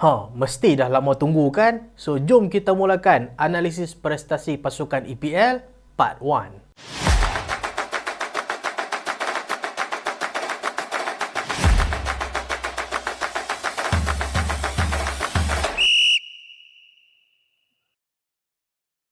Ha, mesti dah lama tunggu kan? So, jom kita mulakan analisis prestasi pasukan EPL Part 1.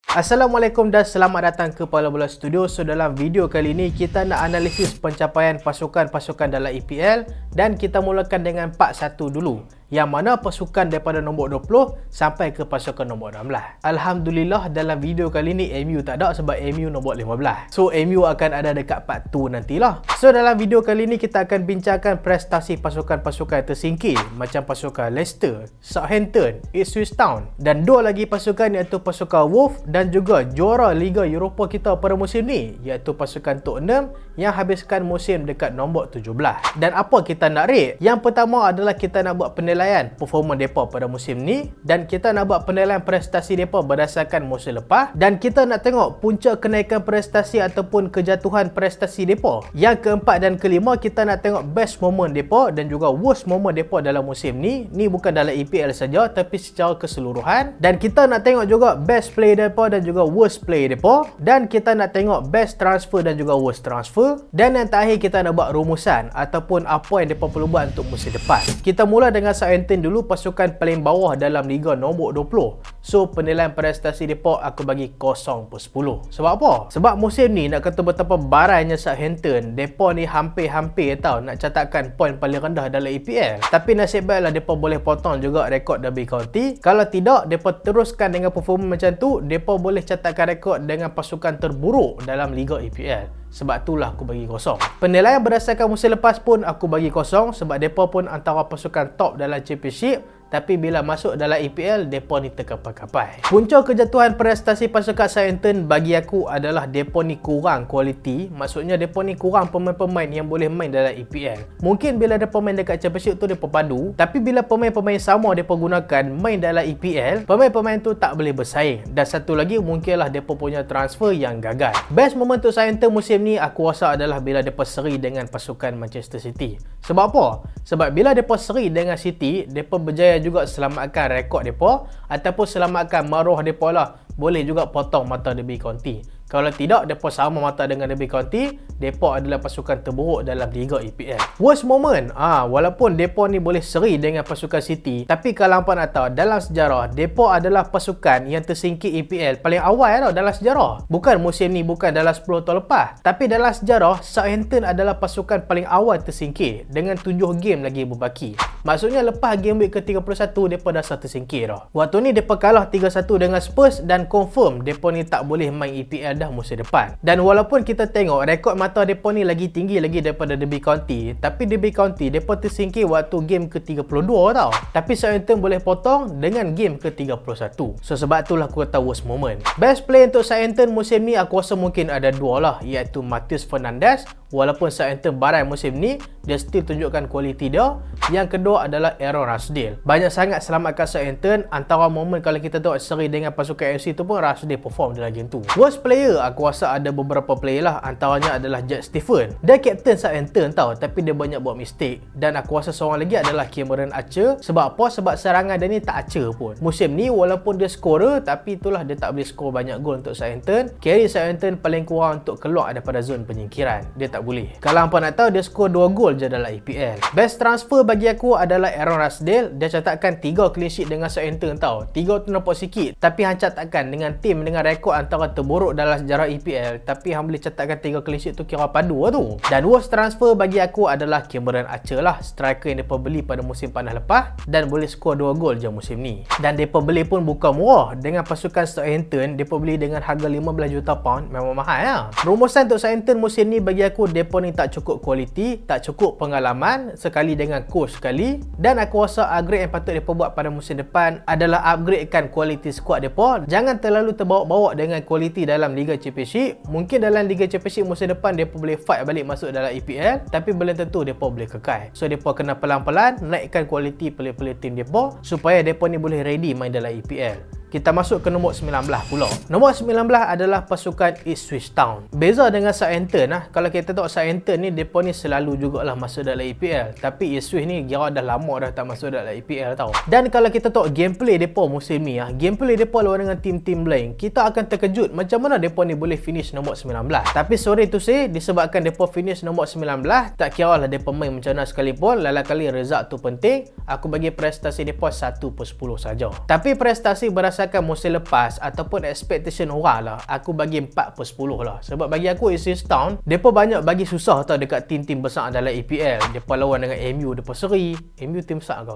Assalamualaikum dan selamat datang ke Pala Bola Studio. So dalam video kali ini kita nak analisis pencapaian pasukan-pasukan dalam EPL dan kita mulakan dengan part 1 dulu yang mana pasukan daripada nombor 20 sampai ke pasukan nombor 16. Alhamdulillah dalam video kali ni MU tak ada sebab MU nombor 15. So MU akan ada dekat part 2 nantilah. So dalam video kali ni kita akan bincangkan prestasi pasukan-pasukan tersingkir macam pasukan Leicester, Southampton, Ipswich Town dan dua lagi pasukan iaitu pasukan Wolf dan juga juara Liga Eropah kita pada musim ni iaitu pasukan Tottenham yang habiskan musim dekat nombor 17. Dan apa kita nak rate? Yang pertama adalah kita nak buat penilaian penilaian performa depa pada musim ni dan kita nak buat penilaian prestasi depa berdasarkan musim lepas dan kita nak tengok punca kenaikan prestasi ataupun kejatuhan prestasi depa. Yang keempat dan kelima kita nak tengok best moment depa dan juga worst moment depa dalam musim ni. Ni bukan dalam EPL saja tapi secara keseluruhan dan kita nak tengok juga best play depa dan juga worst play depa dan kita nak tengok best transfer dan juga worst transfer dan yang terakhir kita nak buat rumusan ataupun apa yang depa perlu buat untuk musim depan. Kita mula dengan Southampton dulu pasukan paling bawah dalam liga nombor 20. So penilaian prestasi depa aku bagi 0 per 10. Sebab apa? Sebab musim ni nak kata betapa barainya Southampton, depa ni hampir-hampir tau nak catatkan poin paling rendah dalam EPL. Tapi nasib baiklah depa boleh potong juga rekod Derby County. Kalau tidak depa teruskan dengan performa macam tu, depa boleh catatkan rekod dengan pasukan terburuk dalam liga EPL. Sebab itulah aku bagi kosong. Penilaian berdasarkan musim lepas pun aku bagi kosong sebab mereka pun antara pasukan top dalam championship tapi bila masuk dalam EPL, depa ni terkapai-kapai. Punca kejatuhan prestasi pasukan Southampton bagi aku adalah depa ni kurang kualiti. Maksudnya depa ni kurang pemain-pemain yang boleh main dalam EPL. Mungkin bila depa main dekat Championship tu depa padu, tapi bila pemain-pemain sama depa gunakan main dalam EPL, pemain-pemain tu tak boleh bersaing. Dan satu lagi mungkinlah depa punya transfer yang gagal. Best moment untuk Southampton musim ni aku rasa adalah bila depa seri dengan pasukan Manchester City. Sebab apa? Sebab bila depa seri dengan City, depa berjaya juga selamatkan rekod depa ataupun selamatkan maruah depa lah. Boleh juga potong mata Derby County kalau tidak, mereka sama mata dengan Derby County. Mereka adalah pasukan terburuk dalam Liga EPL. Worst moment, ah, walaupun mereka ni boleh seri dengan pasukan City, tapi kalau hampa nak tahu, dalam sejarah, mereka adalah pasukan yang tersingkir EPL paling awal tau dalam sejarah. Bukan musim ni, bukan dalam 10 tahun lepas. Tapi dalam sejarah, Southampton adalah pasukan paling awal tersingkir dengan 7 game lagi berbaki. Maksudnya lepas game week ke-31, mereka dah satu tersingkir tau. Waktu ni, mereka kalah 3-1 dengan Spurs dan confirm mereka ni tak boleh main EPL dah musim depan. Dan walaupun kita tengok rekod mata depa ni lagi tinggi lagi daripada Derby County, tapi Derby County depa tersingkir waktu game ke-32 tau. Tapi Southampton boleh potong dengan game ke-31. So sebab itulah aku kata worst moment. Best play untuk Southampton musim ni aku rasa mungkin ada dua lah iaitu Matheus Fernandes walaupun Southampton barai musim ni dia still tunjukkan kualiti dia. Yang kedua adalah Aaron Ramsdale banyak sangat selamatkan Southampton antara momen kalau kita tengok seri dengan pasukan FC tu pun Ramsdale perform dalam game tu. Worst player aku rasa ada beberapa player lah. Antaranya adalah Jack Stephen. Dia captain Southampton tau tapi dia banyak buat mistake. Dan aku rasa seorang lagi adalah Cameron Archer. Sebab apa? sebab serangan dia ni tak Archer pun. Musim ni walaupun dia scorer tapi itulah dia tak boleh score banyak gol untuk Southampton carry Southampton paling kurang untuk keluar daripada zon penyingkiran. Dia tak boleh. Kalau hampa nak tahu dia skor 2 gol je dalam EPL. Best transfer bagi aku adalah Aaron Ramsdale. Dia catatkan 3 clean sheet dengan Southampton tau. 3 tu nampak sikit. Tapi han catatkan dengan tim dengan rekod antara terburuk dalam sejarah EPL. Tapi han boleh catatkan 3 clean sheet tu kira padu lah tu. Dan worst transfer bagi aku adalah Cameron Archer lah. Striker yang mereka beli pada musim panas lepas. Dan boleh skor 2 gol je musim ni. Dan mereka beli pun bukan murah. Dengan pasukan Southampton, mereka beli dengan harga 15 juta pound. Memang mahal lah. Rumusan untuk Southampton musim ni bagi aku depa ni tak cukup kualiti, tak cukup pengalaman sekali dengan coach sekali dan aku rasa upgrade yang patut depa buat pada musim depan adalah upgradekan kualiti squad depa. Jangan terlalu terbawa-bawa dengan kualiti dalam Liga Championship. Mungkin dalam Liga Championship musim depan depa boleh fight balik masuk dalam EPL tapi belum tentu depa boleh kekal. So depa kena pelan-pelan naikkan kualiti player-player tim depa supaya depa ni boleh ready main dalam EPL. Kita masuk ke nombor 19 pula. Nombor 19 adalah pasukan Ipswich Town. Beza dengan Southampton lah. Kalau kita tengok Southampton ni, mereka ni selalu jugalah masuk dalam EPL. Tapi Ipswich ni kira dah lama dah tak masuk dalam EPL tau. Dan kalau kita tengok gameplay mereka musim ni lah. Gameplay mereka lawan dengan tim-tim lain. Kita akan terkejut macam mana mereka ni boleh finish nombor 19. Tapi sorry tu say, disebabkan mereka finish nombor 19, tak kira lah mereka main macam mana sekalipun. Lala kali result tu penting. Aku bagi prestasi mereka 1 per 10 saja. Tapi prestasi berasa berdasarkan musim lepas ataupun expectation orang lah aku bagi 4 per 10 lah. Sebab bagi aku Ipswich Town mereka banyak bagi susah tau dekat tim-tim besar dalam EPL mereka lawan dengan MU mereka seri. MU tim besar ke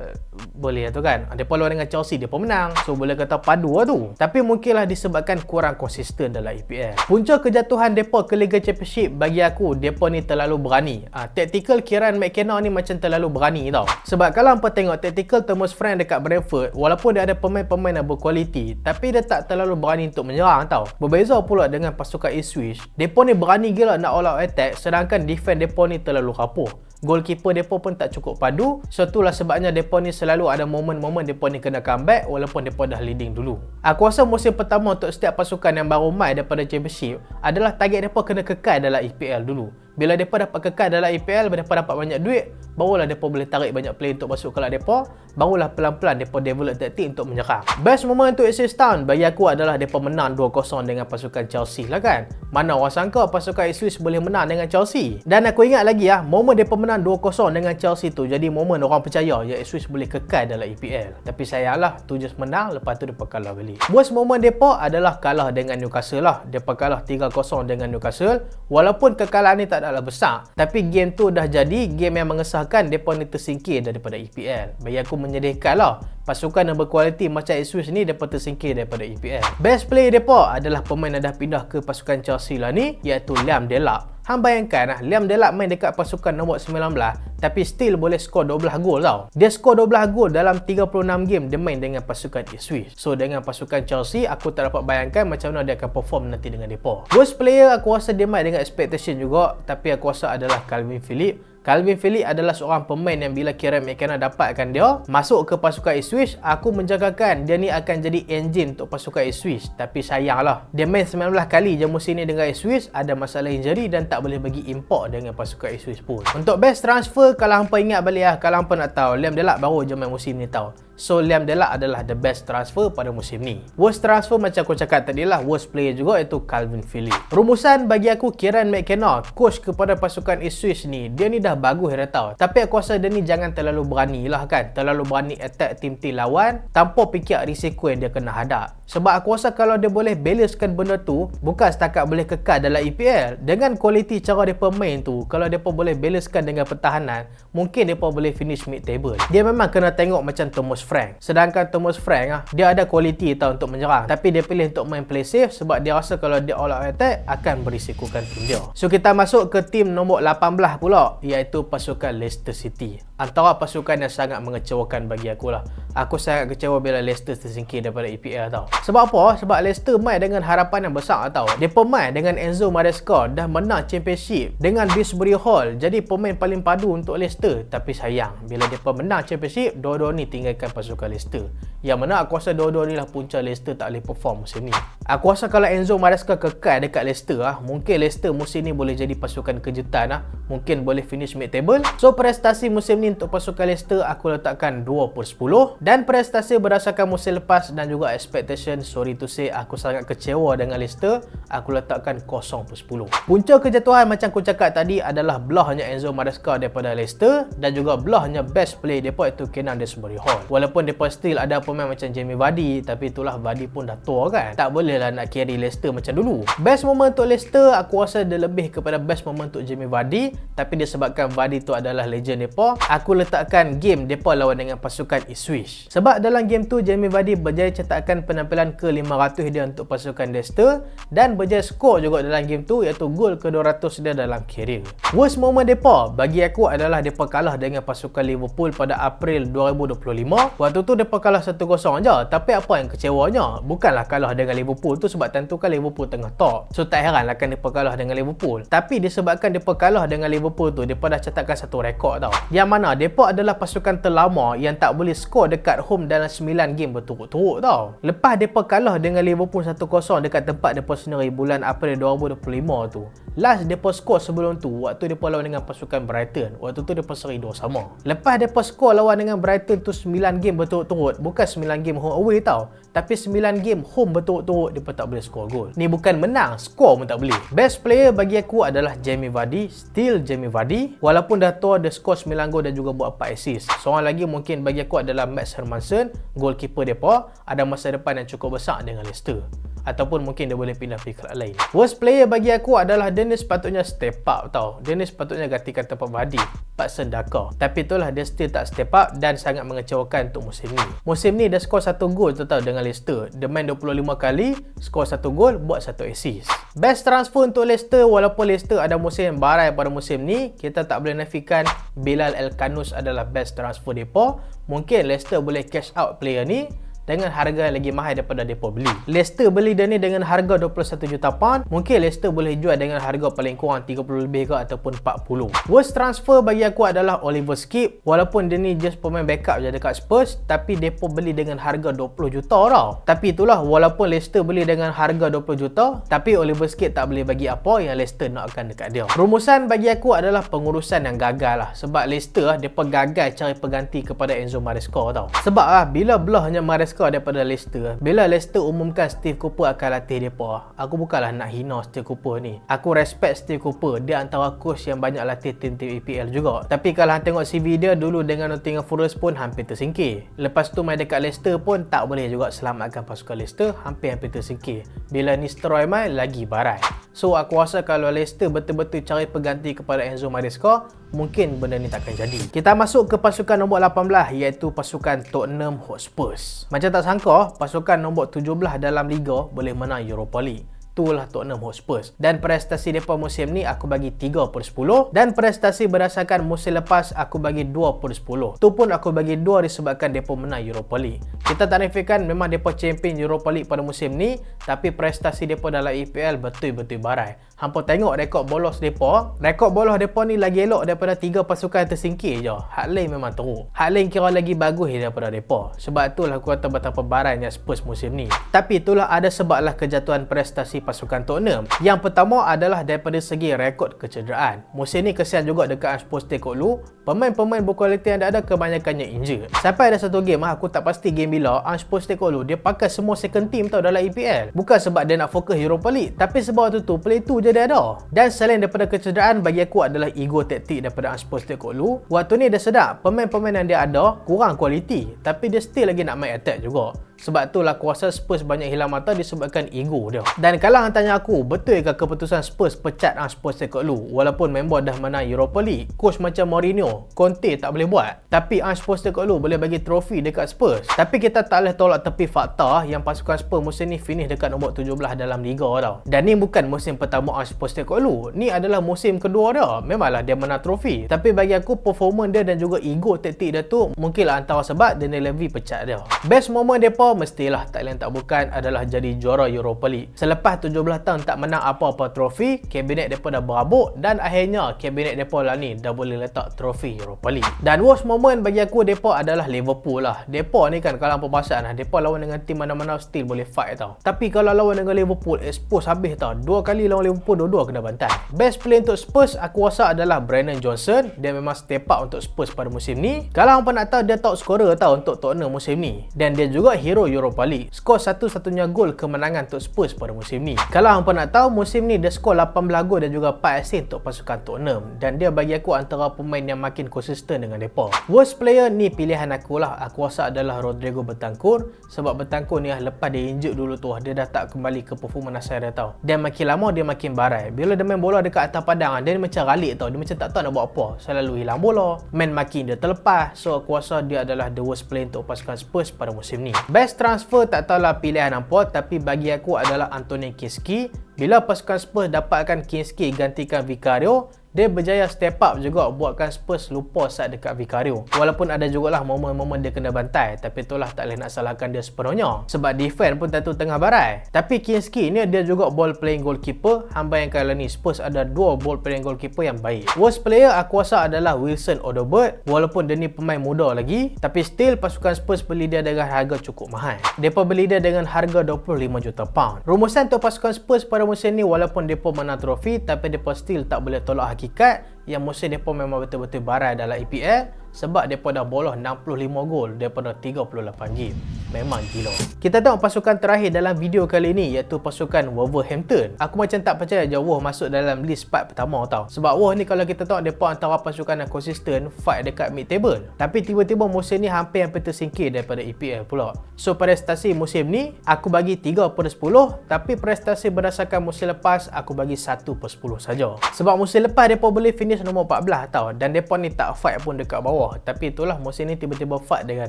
Eh, boleh tu kan? Pun lawan dengan Chelsea Dia pun menang. So boleh kata padu lah tu. Tapi mungkinlah disebabkan Kurang konsisten dalam EPL Punca kejatuhan Depa ke Liga Championship Bagi aku Depa ni terlalu berani. Ha, Tactical Kieran McKenna ni Macam terlalu berani tau. Sebab kalau hampa tengok Tactical Thomas Frank dekat Brentford Walaupun dia ada pemain-pemain yang berkualiti Tapi dia tak terlalu berani Untuk menyerang tau. Berbeza pula dengan pasukan Ipswich Depa ni berani gila Nak all out attack Sedangkan defend Depa ni terlalu rapuh. Goalkeeper depa pun tak cukup padu. So itulah sebabnya depa ni selalu ada momen-momen depa ni kena comeback walaupun depa dah leading dulu. Aku rasa musim pertama untuk setiap pasukan yang baru mai daripada championship adalah target depa kena kekal dalam EPL dulu bila mereka dapat kekal dalam EPL, mereka dapat banyak duit, barulah mereka boleh tarik banyak player untuk masuk kelab mereka, barulah pelan-pelan mereka develop taktik untuk menyerang. Best moment untuk Ipswich Town bagi aku adalah mereka menang 2-0 dengan pasukan Chelsea lah kan. Mana orang sangka pasukan Ipswich boleh menang dengan Chelsea. Dan aku ingat lagi ya, moment mereka menang 2-0 dengan Chelsea tu jadi moment orang percaya yang Ipswich boleh kekal dalam EPL. Tapi sayanglah, tu just menang, lepas tu mereka kalah balik. Worst moment mereka adalah kalah dengan Newcastle lah. Mereka kalah 3-0 dengan Newcastle. Walaupun kekalahan ni tak ada tidaklah besar. Tapi game tu dah jadi game yang mengesahkan mereka ni tersingkir daripada EPL bagi aku menyedihkan lah. Pasukan yang berkualiti macam Ipswich ni dapat tersingkir daripada EPL best player mereka adalah pemain yang dah pindah ke pasukan Chelsea lah ni iaitu Liam Delap Hang bayangkan lah, Liam Delap main dekat pasukan nombor 19 tapi still boleh skor 12 gol tau. Dia skor 12 gol dalam 36 game dia main dengan pasukan Ipswich. So dengan pasukan Chelsea, aku tak dapat bayangkan macam mana dia akan perform nanti dengan mereka. Worst player aku rasa dia main dengan expectation juga tapi aku rasa adalah Calvin Phillips. Calvin Phillips adalah seorang pemain yang bila Kieran McKenna dapatkan dia masuk ke pasukan Ipswich, aku menjagakan dia ni akan jadi engine untuk pasukan Ipswich. Tapi sayanglah, dia main 19 kali je musim ni dengan Ipswich, ada masalah injury dan tak boleh bagi import dengan pasukan Ipswich pun. Untuk best transfer, kalau hampa ingat balik lah, kalau hampa nak tahu, Liam Delap baru je main musim ni tahu. So Liam Delap adalah the best transfer pada musim ni. Worst transfer macam aku cakap tadi lah, worst player juga iaitu Calvin Phillips. Rumusan bagi aku Kieran McKenna, coach kepada pasukan Ipswich ni, dia ni dah bagus dah tahu. Tapi aku rasa dia ni jangan terlalu berani lah kan. Terlalu berani attack tim-tim lawan tanpa fikir risiko yang dia kena hadap. Sebab aku rasa kalau dia boleh balancekan benda tu, bukan setakat boleh kekal dalam EPL. Dengan kualiti cara dia pemain tu, kalau dia pun boleh balancekan dengan pertahanan, mungkin dia pun boleh finish mid table. Dia memang kena tengok macam Thomas Frank. Sedangkan Thomas Frank ah, dia ada kualiti tau untuk menyerang. Tapi dia pilih untuk main play safe sebab dia rasa kalau dia all out attack akan berisikokan tim dia. So kita masuk ke tim nombor 18 pula iaitu pasukan Leicester City. Antara pasukan yang sangat mengecewakan bagi aku lah. Aku sangat kecewa bila Leicester tersingkir daripada EPL tau. Sebab apa? Sebab Leicester main dengan harapan yang besar tau. Dia pemain dengan Enzo Maresca dah menang championship dengan Bisbury Hall. Jadi pemain paling padu untuk Leicester. Tapi sayang, bila dia menang championship, dua-dua ni tinggalkan pasukan Leicester. Yang mana aku rasa dua-dua ni lah punca Leicester tak boleh perform musim ni. Aku rasa kalau Enzo Maresca kekal dekat Leicester lah, mungkin Leicester musim ni boleh jadi pasukan kejutan lah. Mungkin boleh finish mid table. So prestasi musim ni untuk pasukan Leicester aku letakkan 2 per 10. Dan prestasi berdasarkan musim lepas dan juga expectation, sorry to say aku sangat kecewa dengan Leicester. Aku letakkan 0 per 10. Punca kejatuhan macam aku cakap tadi adalah belahnya Enzo Maresca daripada Leicester dan juga belahnya best play mereka itu Kenan Desbury Hall. Walaupun mereka still ada pemain macam Jamie Vardy tapi itulah Vardy pun dah tua kan. Tak boleh lah nak carry Leicester macam dulu. Best moment untuk Leicester aku rasa dia lebih kepada best moment untuk Jamie Vardy tapi disebabkan Vardy tu adalah legend mereka, aku letakkan game mereka lawan dengan pasukan Ipswich. Sebab dalam game tu Jamie Vardy berjaya cetakkan penampilan ke-500 dia untuk pasukan Leicester dan berjaya skor juga dalam game tu iaitu gol ke-200 dia dalam career. Worst moment mereka bagi aku adalah mereka kalah dengan pasukan Liverpool pada April 2025. Waktu tu mereka kalah 1-0 1-0 je. Tapi apa yang kecewanya? Bukanlah kalah dengan Liverpool tu sebab tentu kan Liverpool tengah top. So tak heran lah kan mereka kalah dengan Liverpool. Tapi disebabkan mereka kalah dengan Liverpool tu, mereka dah catatkan satu rekod tau. Yang mana mereka adalah pasukan terlama yang tak boleh skor dekat home dalam 9 game berturut-turut tau. Lepas mereka kalah dengan Liverpool 1-0 dekat tempat mereka sendiri bulan April 2025 tu. Last mereka skor sebelum tu, waktu mereka lawan dengan pasukan Brighton. Waktu tu mereka seri 2 sama. Lepas mereka skor lawan dengan Brighton tu 9 game berturut-turut. Bukan 9 game home away tau. Tapi 9 game home berturut-turut, mereka tak boleh skor gol. Ni bukan menang, skor pun tak boleh. Best player bagi aku adalah Jamie Vardy. Still Jamie Vardy. Walaupun dah tua, dia skor 9 gol dan juga buat 4 assist. Seorang lagi mungkin bagi aku adalah Max Hermansen. Goalkeeper mereka. Ada masa depan yang cukup besar dengan Leicester ataupun mungkin dia boleh pindah pergi kelab lain. Worst player bagi aku adalah Dennis patutnya step up tau. Dennis patutnya gantikan tempat Vardy, Patson Daka. Tapi itulah dia still tak step up dan sangat mengecewakan untuk musim ni. Musim ni dia skor 1 gol tu tau dengan Leicester. Dia main 25 kali, skor 1 gol, buat 1 assist. Best transfer untuk Leicester walaupun Leicester ada musim yang barai pada musim ni, kita tak boleh nafikan Bilal El Kanus adalah best transfer depa. Mungkin Leicester boleh cash out player ni dengan harga yang lagi mahal daripada depa beli. Leicester beli dia ni dengan harga 21 juta pound, mungkin Leicester boleh jual dengan harga paling kurang 30 lebih ke ataupun 40. Worst transfer bagi aku adalah Oliver Skip. Walaupun dia ni just pemain backup je dekat Spurs, tapi depa beli dengan harga 20 juta tau. Tapi itulah walaupun Leicester beli dengan harga 20 juta, tapi Oliver Skip tak boleh bagi apa yang Leicester nak akan dekat dia. Rumusan bagi aku adalah pengurusan yang gagal lah. Sebab Leicester depa gagal cari pengganti kepada Enzo Maresca tau. Sebab lah bila belahnya Maresca suka daripada Leicester. Bila Leicester umumkan Steve Cooper akan latih mereka, aku bukanlah nak hina Steve Cooper ni. Aku respect Steve Cooper. Dia antara coach yang banyak latih tim-tim EPL juga. Tapi kalau tengok CV dia dulu dengan Nottingham Forest pun hampir tersingkir. Lepas tu main dekat Leicester pun tak boleh juga selamatkan pasukan Leicester, hampir-hampir tersingkir. Bila Nistelrooy main, lagi barai. So aku rasa kalau Leicester betul-betul cari pengganti kepada Enzo Maresca, mungkin benda ni takkan jadi. Kita masuk ke pasukan nombor 18 iaitu pasukan Tottenham Hotspur. Macam tak sangka pasukan nombor 17 dalam liga boleh menang Europa League itulah Tottenham Hotspur. Dan prestasi mereka musim ni aku bagi 3 per 10 dan prestasi berdasarkan musim lepas aku bagi 2 per 10. Tu pun aku bagi 2 disebabkan mereka menang Europa League. Kita tak nafikan memang mereka champion Europa League pada musim ni tapi prestasi mereka dalam EPL betul-betul barai. Hampa tengok rekod bolos mereka, rekod bolos mereka ni lagi elok daripada 3 pasukan tersingkir je. Hak lain memang teruk. Hak lain kira lagi bagus daripada mereka. Sebab itulah aku kata betapa barainya Spurs musim ni. Tapi itulah ada sebablah kejatuhan prestasi pasukan Tottenham. Yang pertama adalah daripada segi rekod kecederaan. Musim ni kesian juga dekat Ange Postecoglou. Pemain-pemain berkualiti yang ada kebanyakannya injured. Sampai ada satu game aku tak pasti game bila Ange Postecoglou dia pakai semua second team tau dalam EPL. Bukan sebab dia nak fokus Europa League, tapi sebab tu tu play tu je dia ada. Dan selain daripada kecederaan bagi aku adalah ego taktik daripada Ange Postecoglou. Waktu ni dia sedap pemain-pemain yang dia ada kurang kualiti, tapi dia still lagi nak main attack juga. Sebab tu lah kuasa Spurs banyak hilang mata disebabkan ego dia. Dan kalau hang tanya aku, betul ke keputusan Spurs pecat Ang Spurs Postecoglou walaupun member dah menang Europa League? Coach macam Mourinho, Conte tak boleh buat. Tapi Ang Spurs Postecoglou boleh bagi trofi dekat Spurs. Tapi kita tak boleh tolak tepi fakta yang pasukan Spurs musim ni finish dekat nombor 17 dalam liga tau. Dan ni bukan musim pertama Ang Spurs Postecoglou. Ni adalah musim kedua dia. Memanglah dia menang trofi. Tapi bagi aku performance dia dan juga ego taktik dia tu mungkinlah antara sebab Daniel Levy pecat dia. Best moment dia mestilah tak lain tak bukan adalah jadi juara Europa League. Selepas 17 tahun tak menang apa-apa trofi, kabinet mereka dah berabuk dan akhirnya kabinet mereka lah ni dah boleh letak trofi Europa League. Dan worst moment bagi aku mereka adalah Liverpool lah. Mereka ni kan kalau perbahasan lah, mereka lawan dengan tim mana-mana still boleh fight tau. Tapi kalau lawan dengan Liverpool, expose habis tau. Dua kali lawan Liverpool, dua-dua kena bantai. Best player untuk Spurs aku rasa adalah Brennan Johnson. Dia memang step up untuk Spurs pada musim ni. Kalau hampa nak tahu, dia top scorer tau untuk Tottenham musim ni. Dan dia juga hero Europa League. Skor satu-satunya gol kemenangan untuk Spurs pada musim ni. Kalau hampa nak tahu, musim ni dia skor 18 gol dan juga 4 assist untuk pasukan Tottenham. Dan dia bagi aku antara pemain yang makin konsisten dengan mereka. Worst player ni pilihan aku lah. Aku rasa adalah Rodrigo Betancourt. Sebab Betancourt ni lah lepas dia injured dulu tu, dia dah tak kembali ke performa Nasir dia tau. Dan makin lama dia makin barai. Bila dia main bola dekat atas padang, dia macam ralik tau. Dia macam tak tahu nak buat apa. Selalu hilang bola. Main makin dia terlepas. So aku rasa dia adalah the worst player untuk pasukan Spurs pada musim ni. Best transfer transfer tak tahulah pilihan apa tapi bagi aku adalah Anthony Kinski bila pasukan Spurs dapatkan Kinski gantikan Vicario dia berjaya step up juga buatkan Spurs lupa saat dekat Vicario. Walaupun ada jugalah momen-momen dia kena bantai, tapi itulah tak boleh nak salahkan dia sepenuhnya. Sebab defend pun tentu tengah barai. Tapi Kinski ni dia juga ball playing goalkeeper. Hamba yang kali ni Spurs ada dua ball playing goalkeeper yang baik. Worst player aku rasa adalah Wilson Odobert. Walaupun dia ni pemain muda lagi, tapi still pasukan Spurs beli dia dengan harga cukup mahal. Mereka beli dia dengan harga 25 juta pound. Rumusan untuk pasukan Spurs pada musim ni walaupun mereka menang trofi, tapi mereka still tak boleh tolak hakikat yang musim mereka memang betul-betul barai dalam EPL sebab mereka dah bolos 65 gol daripada 38 game. Memang gila. Kita tengok pasukan terakhir dalam video kali ini iaitu pasukan Wolverhampton. Aku macam tak percaya je Wolves masuk dalam list part pertama tau. Sebab Wolves ni kalau kita tengok mereka antara pasukan yang konsisten fight dekat mid table. Tapi tiba-tiba musim ni hampir-hampir tersingkir daripada EPL pula. So prestasi musim ni aku bagi 3 per 10 tapi prestasi berdasarkan musim lepas aku bagi 1 per 10 saja. Sebab musim lepas mereka boleh finish nombor 14 tau dan mereka ni tak fight pun dekat bawah tapi itulah musim ni tiba-tiba fight dengan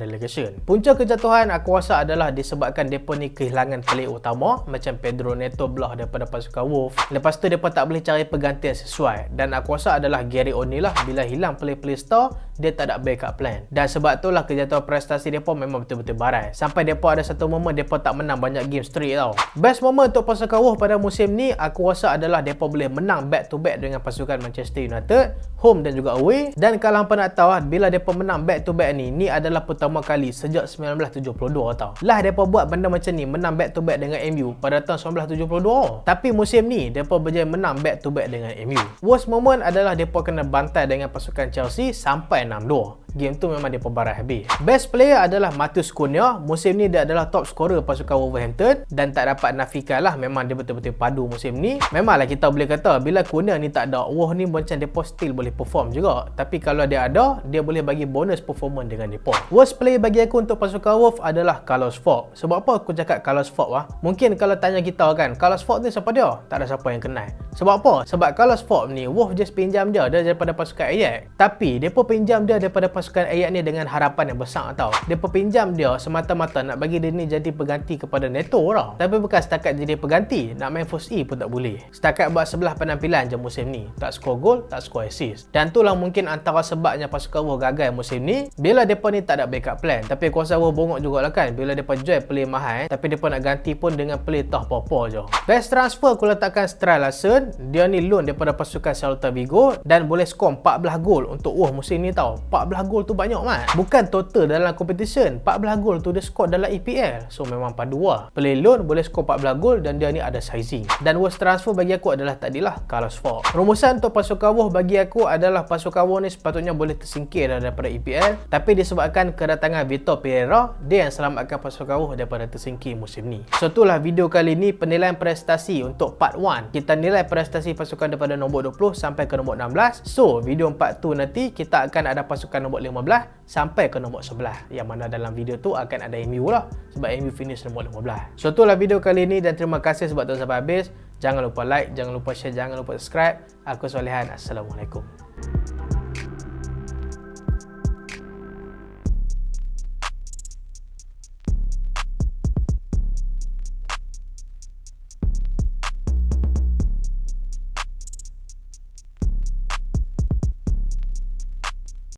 relegation punca kejatuhan aku rasa adalah disebabkan mereka ni kehilangan pelik utama macam Pedro Neto belah daripada pasukan Wolf. Lepas tu mereka tak boleh cari pengganti yang sesuai. Dan aku rasa adalah Gary O'Neill lah bila hilang play-play star dia tak ada backup plan. Dan sebab itulah kejatuhan prestasi mereka memang betul-betul barai. Sampai mereka ada satu momen mereka tak menang banyak game straight tau. Best moment untuk pasukan Wolf pada musim ni aku rasa adalah mereka boleh menang back to back dengan pasukan Manchester United home dan juga away. Dan kalau hampa nak tahu ah, bila mereka menang back to back ni ni adalah pertama kali sejak 1972 tau. Lah mereka buat benda macam ni menang back to back dengan MU pada tahun 1972 tapi musim ni mereka berjaya menang back to back dengan MU worst moment adalah mereka kena bantai dengan pasukan Chelsea sampai 6-2 game tu memang dia pembarah habis. Best player adalah Matheus Cunha. Musim ni dia adalah top scorer pasukan Wolverhampton dan tak dapat nafikan lah memang dia betul-betul padu musim ni. Memanglah kita boleh kata bila Cunha ni tak ada, wah ni macam dia still boleh perform juga. Tapi kalau dia ada, dia boleh bagi bonus performance dengan depa. Worst player bagi aku untuk pasukan Wolf adalah Carlos Fox. Sebab apa aku cakap Carlos Fox lah? Mungkin kalau tanya kita kan, Carlos Fox ni siapa dia? Tak ada siapa yang kenal. Sebab apa? Sebab Carlos Fox ni, Wolf just pinjam dia daripada pasukan Ajax. Tapi, dia pun pinjam dia daripada pasukan ayat ni dengan harapan yang besar tau. Dia pinjam dia semata-mata nak bagi dia ni jadi pengganti kepada Neto tau. Tapi bukan setakat jadi pengganti, nak main first E pun tak boleh. Setakat buat sebelah penampilan je musim ni. Tak skor gol, tak skor assist. Dan itulah mungkin antara sebabnya pasukan Wolves gagal musim ni. Bila mereka ni tak ada backup plan. Tapi kuasa Wolves bongok jugalah kan. Bila mereka jual play mahal, tapi mereka nak ganti pun dengan play tah popo je. Best transfer aku letakkan Stralason. Dia ni loan daripada pasukan Celta Vigo dan boleh skor 14 gol untuk Wolves musim ni tau. 14 gol tu banyak banyak mat. Bukan total dalam competition. 14 gol tu dia skor dalam EPL so memang padu lah. Play loan boleh skor 14 gol dan dia ni ada sizing. Dan worst transfer bagi aku adalah tadilah Carlos Ford. Rumusan untuk pasukan Wolf bagi aku adalah pasukan Wolf ni sepatutnya boleh tersingkir daripada EPL tapi disebabkan kedatangan Vitor Pereira dia yang selamatkan pasukan Wolf daripada tersingkir musim ni. So itulah video kali ni penilaian prestasi untuk part 1 kita nilai prestasi pasukan daripada nombor 20 sampai ke nombor 16 so video part 2 nanti kita akan ada pasukan nombor 15 sampai ke nombor 11 yang mana dalam video tu akan ada MU lah sebab MU finish nombor 15 so itulah video kali ni dan terima kasih sebab tonton sampai habis. Jangan lupa like jangan lupa share jangan lupa subscribe. Aku Solehan Assalamualaikum